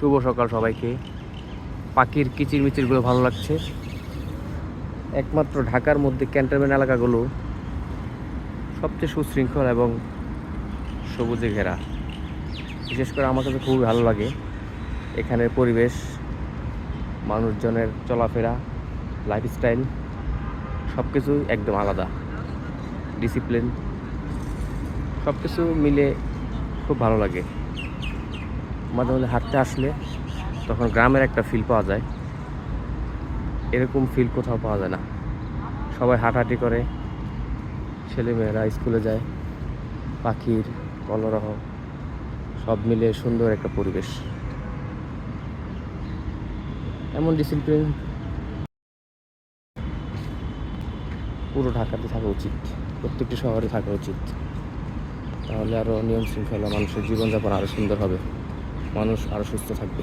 শুভ সকাল সবাইকে। পাখির কিচির মিচিরগুলো ভালো লাগছে। একমাত্র ঢাকার মধ্যে ক্যান্টনমেন্ট এলাকাগুলো সবচেয়ে সুশৃঙ্খল এবং সবুজে ঘেরা। বিশেষ করে আমার কাছে খুবই ভালো লাগে এখানের পরিবেশ, মানুষজনের চলাফেরা লাইফস্টাইল সব কিছু একদম আলাদা। ডিসিপ্লিন সব কিছু মিলে খুব ভালো লাগে। মাঝে মাঝে হাঁটতে আসলে তখন গ্রামের একটা ফিল পাওয়া যায়। এরকম ফিল কোথাও পাওয়া যায় না। সবাই হাঁটাহাঁটি করে, ছেলেমেয়েরা স্কুলে যায়, পাখির, কলরহ, সব মিলে সুন্দর একটা পরিবেশ। এমন ডিসিপ্লিন পুরো ঢাকাতে থাকা উচিত, প্রত্যেকটি শহরে থাকা উচিত। তাহলে আরও নিয়ম শৃঙ্খলা মানুষের জীবনযাপন আরও সুন্দর হবে। মানুষ আরও সুস্থ থাকবে।